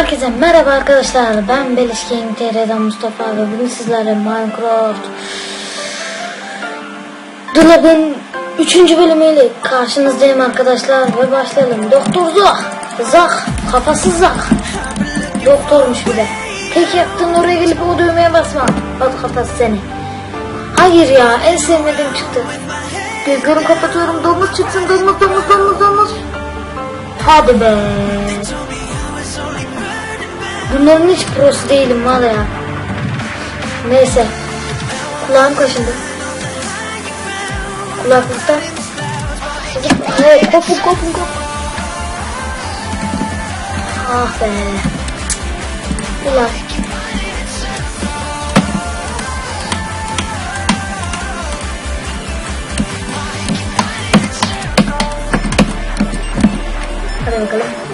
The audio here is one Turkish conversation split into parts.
Herkese merhaba arkadaşlar. Ben Beliş King TR'den Mustafa ve bugün sizlerle Minecraft Dolabın 3. bölümüyle karşınızdayım arkadaşlar ve başlayalım. Doktor Zah, Zah, kafasız Zah. Doktormuş bir de. Tek yaptığın oraya gelip o düğmeye basma. Bak kafası seni. Hayır ya en sevmediğim çıktı. Gözlerimi kapatıyorum. Domuz çıksın. Domuz, domuz, domuz, domuz. Hadi be. Bunların hiç prosu değilim valla ya. Neyse. Kulağım kaşındı. Kulaklıkta. Evet kopun kopun kopun. Ah be. Ulan. Hadi bakalım.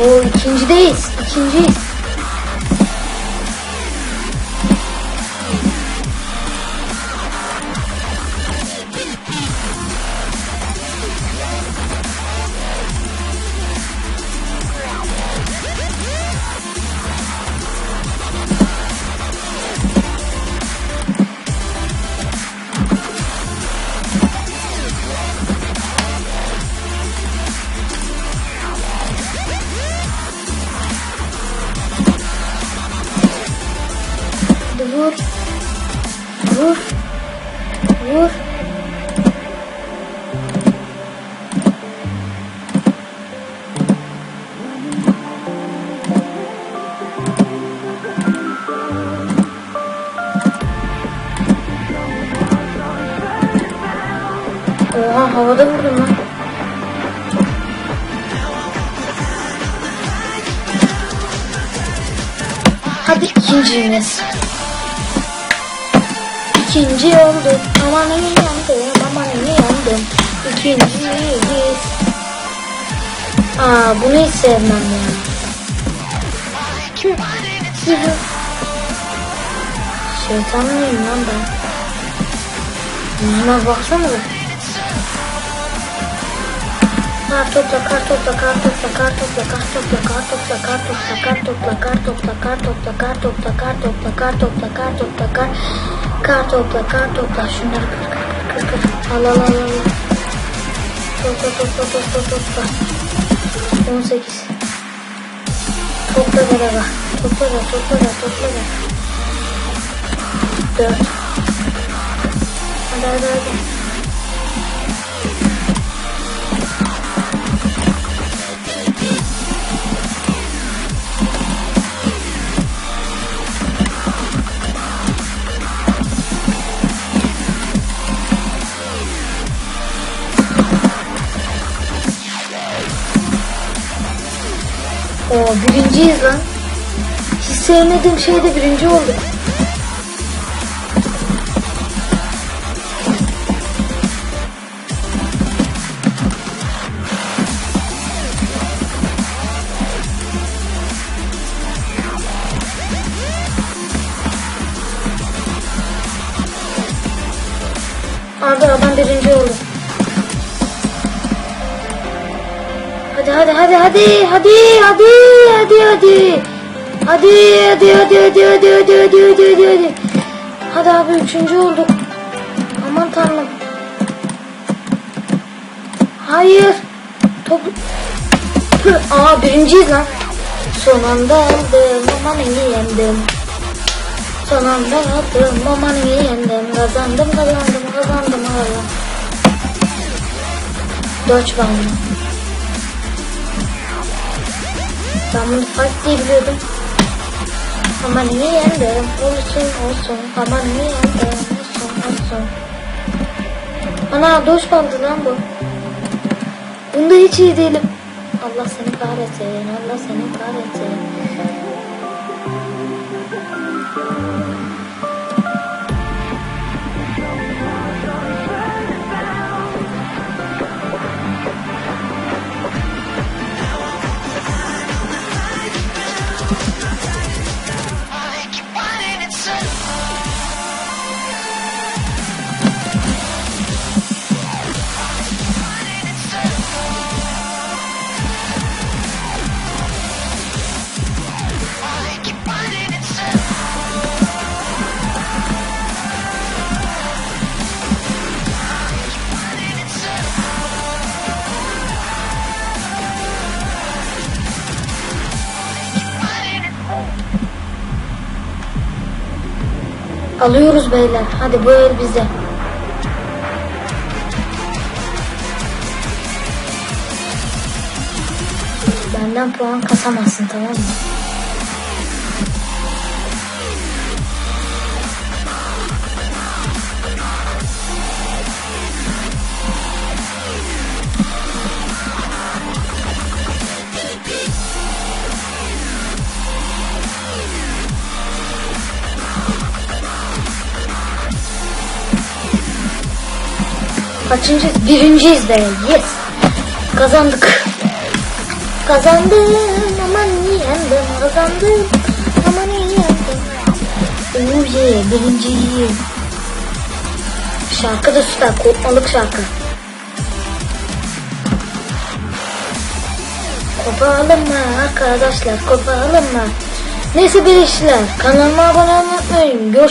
O ikincideyiz. İkinciyiz. Vur. Vur. Vur. Oha havada vurdum lan. Hadi ikincimiz. İkinci olduk. Aman iyi yandım. Aman iyi yandım. İkinciyiz. Aa bunu hiç sevmem ya. Kim? Şeytan mıyım lan ben? Yüzüme. Kar topla, kar topla, kar topla, kar topla, kar topla, kar topla, kar topla, kar topla, kar topla, kar topla, kar topla, kar topla, kar topla, kar topla, kar kar topla, kar topla, şunları kır, kır, kır, kır, al, al, al, al. Topla, topla, topla, topla. 18. Topla beraber. Topla da, topla da, topla da. 4. Hadi, hadi, hadi. Birinciyiz lan. Hiç sevmediğim şeyde birinci olduk. Abi adam birinci oldu. Hadi hadi hadi hadi hadi hadi hadi hadi. Hadi hadi hadi hadi hadi hadi hadi hadi hadi hadi. Abi üçüncü olduk. Aman tanrım. Hayır. Top. Aa birinciyiz lan. Son anda aldım. Aman iyi yendim. Son anda aldım. Aman iyi yendim. Kazandım kazandım kazandım hala. Dodge bandı. Ben bunu fight diye biliyordum. Aman iyi yendim. Olsun olsun. Aman iyi yendim. Olsun olsun. Ana doş bandı lan bu. Bunda hiç iyi değilim. Allah seni kahretsin. Allah seni kahretsin. Alıyoruz beyler. Hadi bu el bize. Benden puan kasamazsın tamam mı? Kaçıncı? Birinciyiz be. Yes. Kazandık. Kazandım aman yendim. Kazandım aman yendim. Oh yeah, birinciyim. Şarkı da süper. Kopmalık şarkı. Kopalım mı arkadaşlar? Kopalım mı? Neyse bir işler. Kanalıma abone olmayı unutmayın. Görüşürüz.